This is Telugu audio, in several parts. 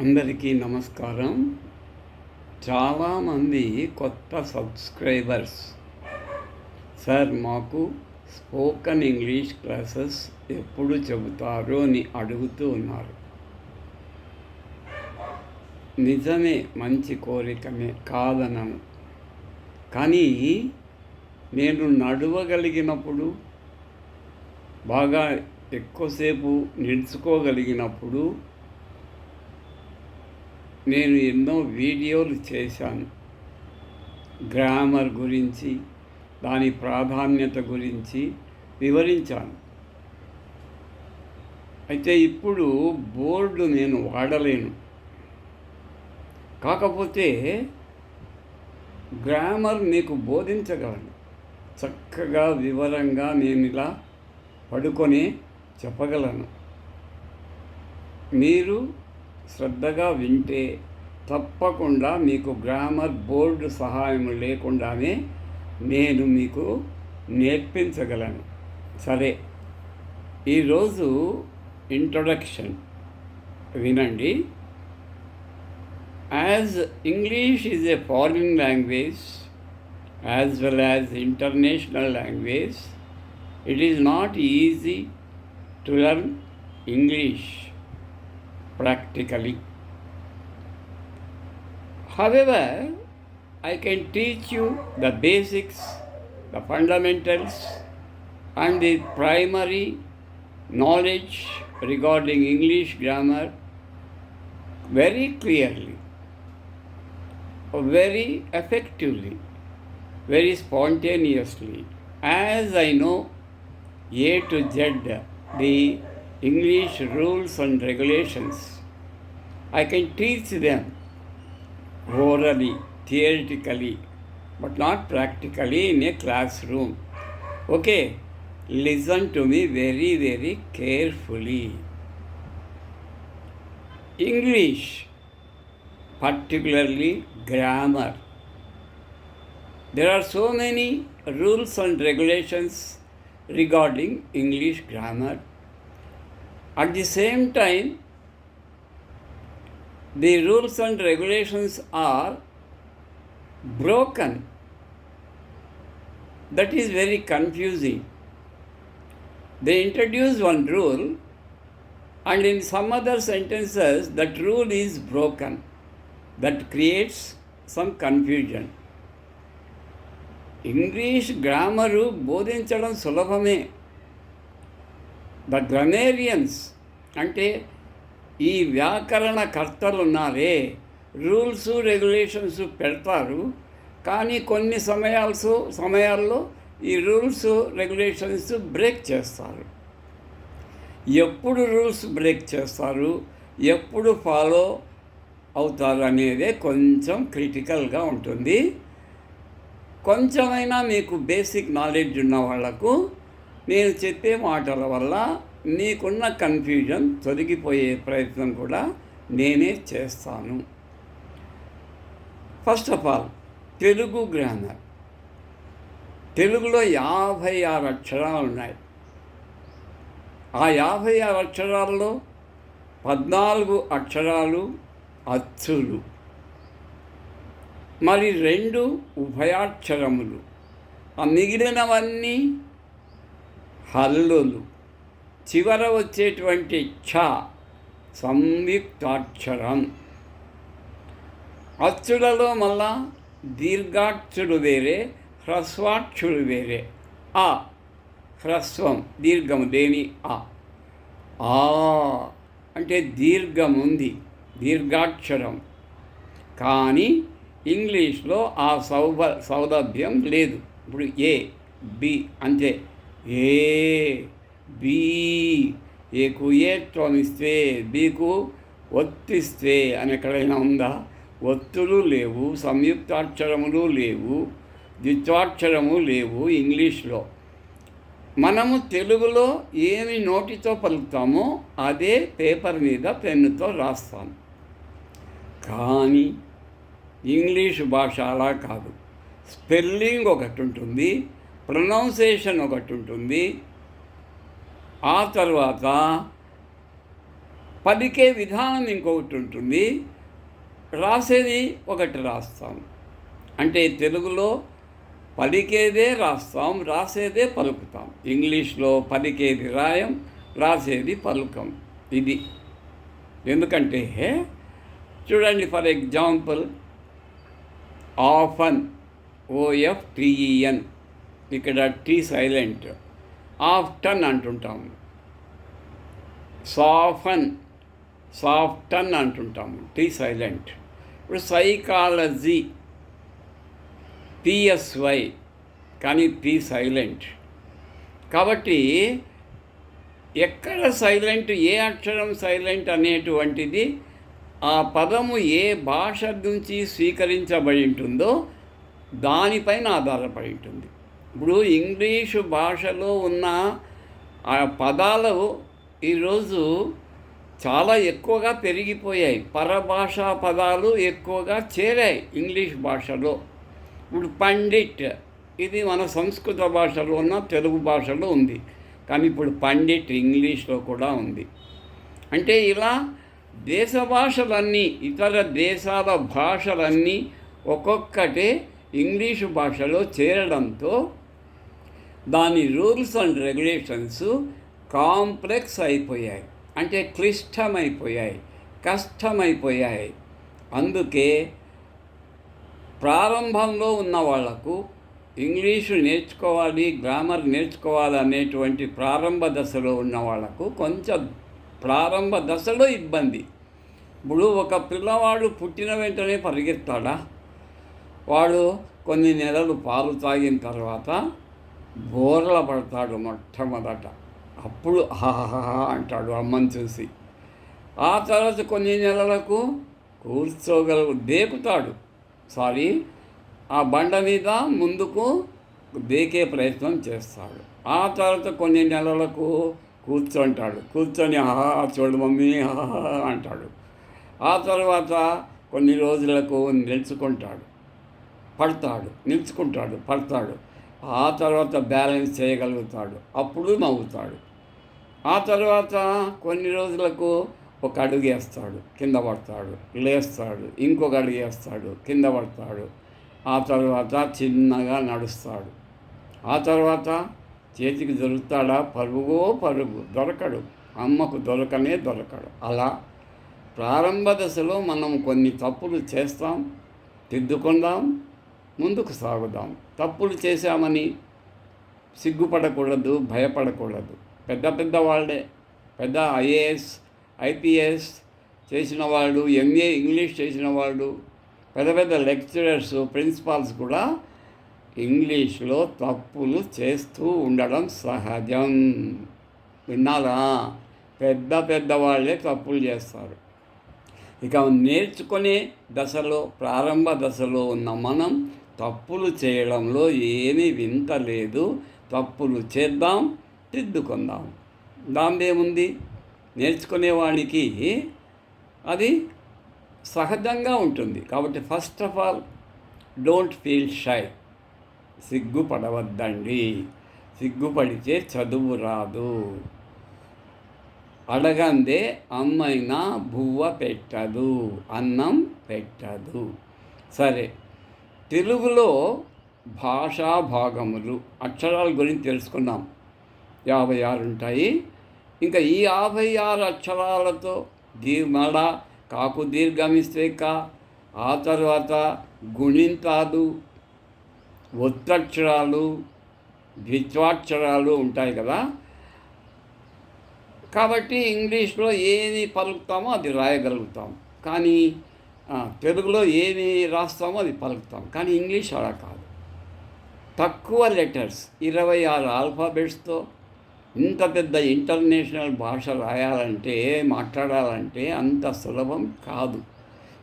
అందరికీ నమస్కారం. చాలామంది కొత్త సబ్స్క్రైబర్స్. సార్ మాకు స్పోకన్ ఇంగ్లీష్ క్లాసెస్ ఎప్పుడు చెబుతారు అని అడుగుతూ ఉన్నారు. నిజమే మంచి కోరికనే కాదనను. కానీ నేను నడవగలిగినప్పుడు బాగా ఎక్కువసేపు నిడుచుకోగలిగినప్పుడు నేను ఎన్నో వీడియోలు చేశాను. గ్రామర్ గురించి దాని ప్రాధాన్యత గురించి వివరించాను. అయితే ఇప్పుడు బోర్డు నేను వాడలేను. కాకపోతే గ్రామర్ మీకు బోధించగలను. చక్కగా వివరంగా నేను ఇలా పడుకొని చెప్పగలను. మీరు శ్రద్ధగా వింటే తప్పకుండా మీకు గ్రామర్ బోర్డు సహాయం లేకుండానే నేను మీకు నేర్పించగలను. సరే ఈరోజు ఇంట్రొడక్షన్ వినండి. As English is a foreign language as well as international language it is not easy to learn English practically. However, I can teach you the basics, the fundamentals, and the primary knowledge regarding English grammar very clearly, very effectively, very spontaneously, as I know A to Z, the English rules and regulations. I can teach them orally, theoretically, but not practically in a classroom. Okay, listen to me very, very carefully. English, particularly grammar. There are so many rules and regulations regarding English grammar at the same time, the rules and regulations are broken. That is very confusing. They introduce one rule, and in some other sentences, that rule is broken. That creates some confusion. English grammar బోధించడం సులభమే ద గ్రమేరియన్స్ అంటే ఈ వ్యాకరణ కర్తలు ఉన్నారే రూల్స్ రెగ్యులేషన్స్ పెడతారు. కానీ కొన్ని సమయాల్స్ సమయాల్లో ఈ రూల్స్ రెగ్యులేషన్స్ బ్రేక్ చేస్తారు. ఎప్పుడు రూల్స్ బ్రేక్ చేస్తారు ఎప్పుడు ఫాలో అవుతారు అనేదే కొంచెం క్రిటికల్గా ఉంటుంది. కొంచెమైనా మీకు బేసిక్ నాలెడ్జ్ ఉన్న వాళ్ళకు నేను చెప్పే మాటల వల్ల నీకున్న కన్ఫ్యూజన్ తొలగిపోయే ప్రయత్నం కూడా నేనే చేస్తాను. First of all Telugu grammar తెలుగులో యాభై ఆరు అక్షరాలు ఉన్నాయి. ఆ యాభై ఆరు అక్షరాల్లో పద్నాలుగు అక్షరాలు అచ్చులు. మరి రెండు ఉభయాక్షరములు. ఆ మిగిలినవన్నీ హల్లులు. చివర వచ్చేటువంటి ఛ సంయుక్తాక్షరం. అచ్చులలో మళ్ళా దీర్ఘాక్షుడు వేరే హ్రస్వాక్షుడు వేరే. ఆ హ్రస్వం దీర్ఘము దేని? ఆ ఆ. అంటే దీర్ఘం ఉంది దీర్ఘాక్షరం. కానీ ఇంగ్లీష్లో ఆ సౌభ సౌలభ్యం లేదు. ఇప్పుడు ఏ బి అంతే ఏ బి ఏకు ఏత్వం ఇస్తే బీకు ఒత్తిస్తే అని ఎక్కడైనా ఉందా? ఒత్తులు లేవు సంయుక్తాక్షరములు లేవు ద్విత్వాక్షరము లేవు ఇంగ్లీష్లో. మనము తెలుగులో ఏమి నోటితో పలుకుతామో అదే పేపర్ మీద పెన్నుతో రాస్తాం. కానీ ఇంగ్లీష్ భాష అలా కాదు. స్పెల్లింగ్ ఒకటి ఉంటుంది ప్రొనౌన్సేషన్ ఒకటి ఉంటుంది. ఆ తర్వాత పలికే విధానం ఇంకొకటి ఉంటుంది. రాసేది ఒకటి రాస్తాం. అంటే తెలుగులో పలికేదే రాస్తాం రాసేదే పలుకుతాం. ఇంగ్లీష్లో పలికేది రాయం రాసేది పలుకం. ఇది. ఎందుకంటే చూడండి for example often O F T E N ఇక్కడ టీ సైలెంట్ ఆఫ్టన్ అంటుంటాము. సాఫన్ సాఫ్టన్ అంటుంటాము టీ సైలెంట్. ఇప్పుడు సైకాలజీ పిఎస్వై కానీ పి సైలెంట్. కాబట్టి ఎక్కడ సైలెంట్ ఏ అక్షరం సైలెంట్ అనేటువంటిది ఆ పదము ఏ భాష నుంచి స్వీకరించబడి ఉంటుందో దానిపైన ఆధారపడి ఉంటుంది. ఇప్పుడు ఇంగ్లీషు భాషలో ఉన్న ఆ పదాలు ఈరోజు చాలా ఎక్కువగా పెరిగిపోయాయి. పరభాషా పదాలు ఎక్కువగా చేరాయి ఇంగ్లీష్ భాషలో. ఇప్పుడు పండిట్ ఇది మన సంస్కృత భాషలో ఉన్న తెలుగు భాషలో ఉంది. కానీ ఇప్పుడు పండిట్ ఇంగ్లీష్లో కూడా ఉంది. అంటే ఇలా దేశ భాషలన్నీ ఇతర దేశాల భాషలన్నీ ఒక్కొక్కటే ఇంగ్లీషు భాషలో చేరడంతో దాని రూల్స్ అండ్ రెగ్యులేషన్స్ కాంప్లెక్స్ అయిపోయాయి. అంటే క్లిష్టమైపోయాయి కష్టమైపోయాయి. అందుకే ప్రారంభంలో ఉన్న వాళ్ళకు ఇంగ్లీషు నేర్చుకోవాలి గ్రామర్ నేర్చుకోవాలి అనేటువంటి ప్రారంభ దశలో ఉన్న వాళ్ళకు కొంచెం ప్రారంభ దశలో ఇబ్బంది. ఇప్పుడు ఒక పిల్లవాడు పుట్టిన వెంటనే పరిగెత్తాడా? వాడు కొన్ని నెలలు పాలు తాగిన తర్వాత బోర్ల పడతాడు మొట్టమొదట. అప్పుడు హాహా అంటాడు అమ్మని చూసి. ఆ తర్వాత కొన్ని నెలలకు కూర్చోగల దేకుతాడు. సారీ ఆ బండ మీద ముందుకు దేకే ప్రయత్నం చేస్తాడు. ఆ తర్వాత కొన్ని నెలలకు కూర్చుంటాడు. కూర్చొని ఆహా చూడు మమ్మీ ఆహా అంటాడు. ఆ తర్వాత కొన్ని రోజులకు నిలుచుకుంటాడు. పడతాడు నిలుచుకుంటాడు పడతాడు. ఆ తర్వాత బ్యాలెన్స్ చేయగలుగుతాడు. అప్పుడు నవ్వుతాడు. ఆ తర్వాత కొన్ని రోజులకు ఒక అడుగు వేస్తాడు. కింద పడతాడు. లేస్తాడు. ఇంకొక అడుగు వేస్తాడు. కింద పడతాడు. ఆ తర్వాత చిన్నగా నడుస్తాడు. ఆ తర్వాత చేతికి దొరుకుతాడా? పరుగుగో పరుగు దొరకడు. అమ్మకు దొరకనే దొరకడు. అలా ప్రారంభ దశలో మనం కొన్ని తప్పులు చేస్తాం తిద్దుకుందాం ముందుకు సాగుదాం. తప్పులు చేశామని సిగ్గుపడకూడదు భయపడకూడదు. పెద్ద పెద్ద వాళ్ళే పెద్ద ఐఏఎస్ ఐపీఎస్ చేసిన వాళ్ళు ఎంఏ ఇంగ్లీష్ చేసిన వాళ్ళు పెద్ద పెద్ద లెక్చరర్స్ ప్రిన్సిపాల్స్ కూడా ఇంగ్లీష్లో తప్పులు చేస్తూ ఉండడం సహజం. విన్నారా? పెద్ద పెద్ద వాళ్ళే తప్పులు చేస్తారు. ఇక నేర్చుకునే దశలో ప్రారంభ దశలో ఉన్న మనం తప్పులు చేయడంలో ఏమీ వింత లేదు. తప్పులు చేద్దాం దిద్దుకుందాం. దాందేముంది నేర్చుకునేవాడికి అది సహజంగా ఉంటుంది. కాబట్టి first of all don't feel shy సిగ్గుపడవద్దండి. సిగ్గుపడితే చదువు రాదు. అడగందే అమ్మైనా బువ్వ పెట్టదు అన్నం పెట్టదు. సరే తెలుగులో భాషా భాగములు అక్షరాల గురించి తెలుసుకున్నాం. యాభై ఆరు ఉంటాయి. ఇంకా ఈ యాభై ఆరు అక్షరాలతో దీర్మడ కాకు దీర్ఘమిస్తే కా ఆ తర్వాత గుణింతాలు ఒత్తక్షరాలు ద్విత్వాక్షరాలు ఉంటాయి కదా. కాబట్టి ఇంగ్లీష్లో ఏది పలుకుతామో అది రాయగలుగుతాం. కానీ తెలుగులో ఏమి రాస్తామో అది పలుకుతాం. కానీ ఇంగ్లీష్ అలా కాదు. తక్కువ లెటర్స్ ఇరవై ఆరు ఆల్ఫాబెట్స్తో ఇంత పెద్ద ఇంటర్నేషనల్ భాష రాయాలంటే మాట్లాడాలంటే అంత సులభం కాదు.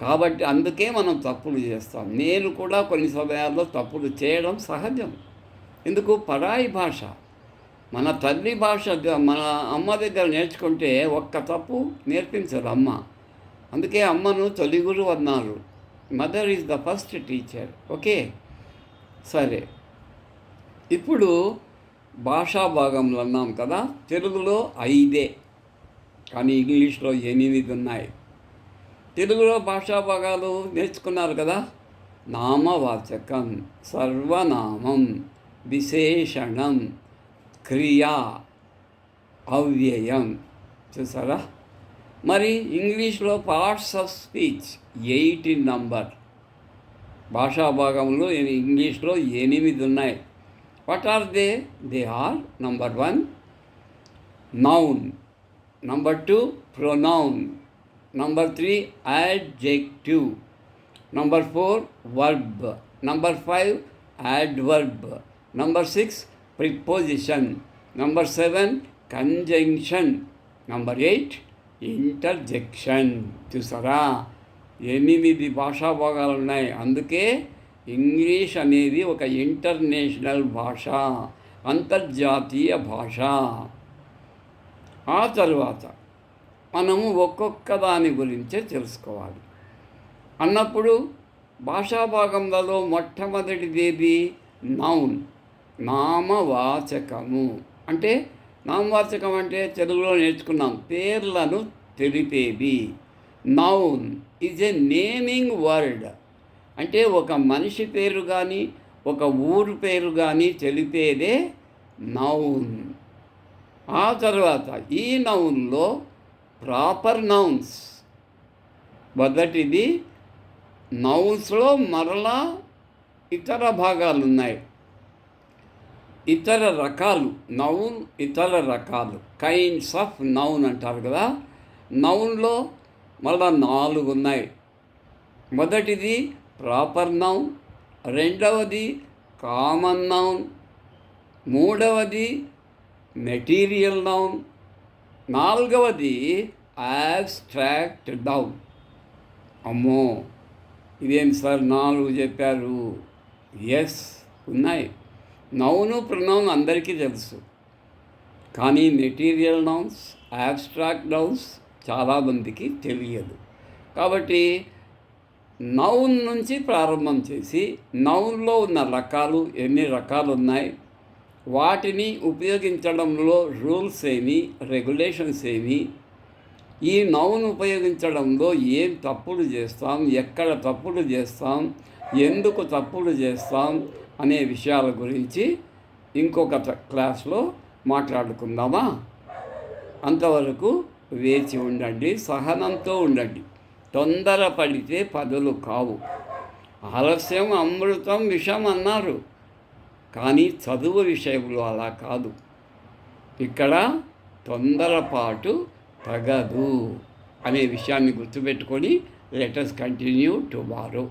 కాబట్టి అందుకే మనం తప్పులు చేస్తాం. నేను కూడా కొన్ని సమయాల్లో తప్పులు చేయడం సహజం. ఎందుకు? పరాయి భాష. మన తల్లి భాష మన అమ్మ దగ్గర నేర్చుకుంటే ఒక్క తప్పు నేర్పించదు అమ్మ అందుకే అమ్మను తొలి గురువు అన్నారు. Mother is the first teacher okay సరే. ఇప్పుడు భాషా భాగంలో అన్నాం కదా తెలుగులో ఐదే. కానీ ఇంగ్లీష్లో ఎనిమిది ఉన్నాయి. తెలుగులో భాషా భాగాలు నేర్చుకున్నారు కదా? నామవాచకం సర్వనామం విశేషణం క్రియా అవ్యయం. చూసారా? మరి ఇంగ్లీష్లో parts of speech eight in number. భాషా భాగంలో ఇంగ్లీష్లో ఎనిమిది ఉన్నాయి. What are they they are number one noun number two pronoun number three adjective number four verb number five adverb number six preposition number seven conjunction number eight interjection. చూసారా? ఎనిమిది భాషా భాగాలు ఉన్నాయి అందుకే ఇంగ్లీష్ అనేది ఒక ఇంటర్నేషనల్ భాష అంతర్జాతీయ భాష. ఆ తరువాత మనము ఒక్కొక్క దాని గురించే తెలుసుకోవాలి. అన్నప్పుడు భాషా భాగంలో మొట్టమొదటిది ఏది నౌన్ నామవాచకము. అంటే నామవాచకం అంటే తెలుగులో నేర్చుకున్నాం. పేర్లను తెలిపేది noun is a naming word అంటే ఒక మనిషి పేరు కానీ ఒక ఊరు పేరు కానీ తెలిపేదే నౌన్ ఆ తర్వాత ఈ నౌన్లో ప్రాపర్ నౌన్స్ మొదటిది నౌన్స్లో మరలా ఇతర భాగాలు ఉన్నాయి ఇతర రకాలు నౌన్ ఇతర రకాలు. కైండ్స్ ఆఫ్ నౌన్ అంటారు కదా నౌన్లో మళ్ళా నాలుగు ఉన్నాయి. మొదటిది ప్రాపర్ నౌన్ రెండవది కామన్ నౌన్ మూడవది మెటీరియల్ నౌన్ నాలుగవది యాబ్స్ట్రాక్ట్ నౌన్. అమ్మో! ఇదేం సార్ నాలుగు చెప్పారు? ఎస్ ఉన్నాయి. నౌను ప్రొనౌన్ అందరికీ తెలుసు. కానీ మెటీరియల్ నౌన్స్ యాబ్స్ట్రాక్ట్ నౌన్స్ చాలామందికి తెలియదు. కాబట్టి నౌన్ నుంచి ప్రారంభం చేసి నౌన్లో ఉన్న రకాలు ఎన్ని రకాలు ఉన్నాయి వాటిని ఉపయోగించడంలో రూల్స్ ఏమి? రెగ్యులేషన్స్ ఏమి? ఈ నౌన్ ఉపయోగించడంలో ఏం తప్పులు చేస్తాం? ఎక్కడ తప్పులు చేస్తాం? ఎందుకు తప్పులు చేస్తాం? అనే విషయాల గురించి ఇంకొక క్లాస్లో మాట్లాడుకుందామా? అంతవరకు వేచి ఉండండి సహనంతో ఉండండి. తొందరపడితే పదులు కావు. ఆలస్యం అమృతం విషం అన్నారు. కానీ చదువు విషయంలో అలా కాదు. ఇక్కడ తొందరపాటు తగదు అనే విషయాన్ని గుర్తుపెట్టుకొని లెటర్స్ కంటిన్యూ టుమారో.